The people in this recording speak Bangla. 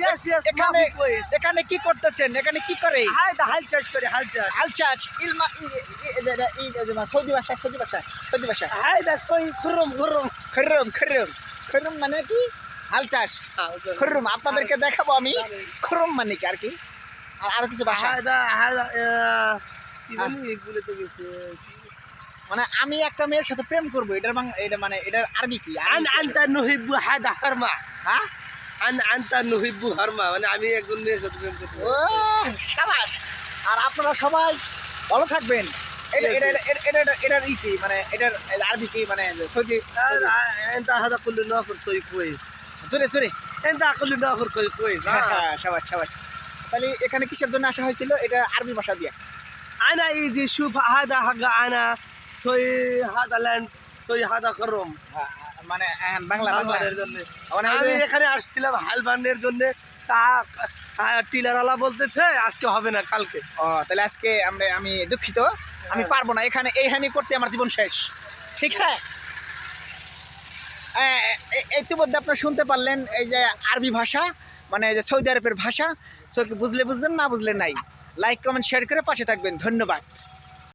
ইয়েস এখানে এখানে কি করতেছেন? এখানে কি করে? হাল চাষ করে হাল চাষ। হাল চাষ। ইলমা সৌদি ভাষা সৌদি ভাষা সৌদি ভাষা। হাই দাস কই খুরম খুরম খুরম খুরম। খুরম মানে কি? হাল চাষ। হ্যাঁ, খুরম আপনাদেরকে দেখাবো আমি। খুরম মানে কি আর কি? আর আরও কিছু ভাষা? হ্যাঁ। মানে আমি একটা মেয়ের সাথে প্রেম করব এটা এটা মানে এটা আরবি কি? আন আনতা নুহিব্বু হাদা হারমা। হ্যাঁ? মানে আমি আর আপনারা সবাই ভালো থাকবেন। মানে কি? মানে, মানে এনতা হাদা কুল্লু নফর এনতা কুল্লু হ্যাঁ, হ্যাঁ, এখানে কিসের জন্য আসা হয়েছিল? এটা আরবি ভাষা দিয়ে। আনা এই যে সুফ হাদা হাগা আনা সই হাদা ল্যান্ড সই হাদা করম। হ্যাঁ মানে বাংলা বাংলা। জন্য। আমি এখানে আসছিলাম হালবানের জন্য। তা টিলারওয়ালা বলতেছে আজকে হবে না কালকে। ও তাহলে আজকে আমরা আমি দুঃখিত। আমি হ্যাঁ। পারব না এখানে এই হানি করতে আমার জীবন শেষ। ঠিক হ্যাঁ ইতিমধ্যে আপনারা শুনতে পারলেন এই যে আরবি ভাষা মানে যে সৌদি আরবের ভাষা। সো বুঝলে বুঝলেন না বুঝলে নাই? লাইক কমেন্ট শেয়ার করে পাশে থাকবেন। ধন্যবাদ।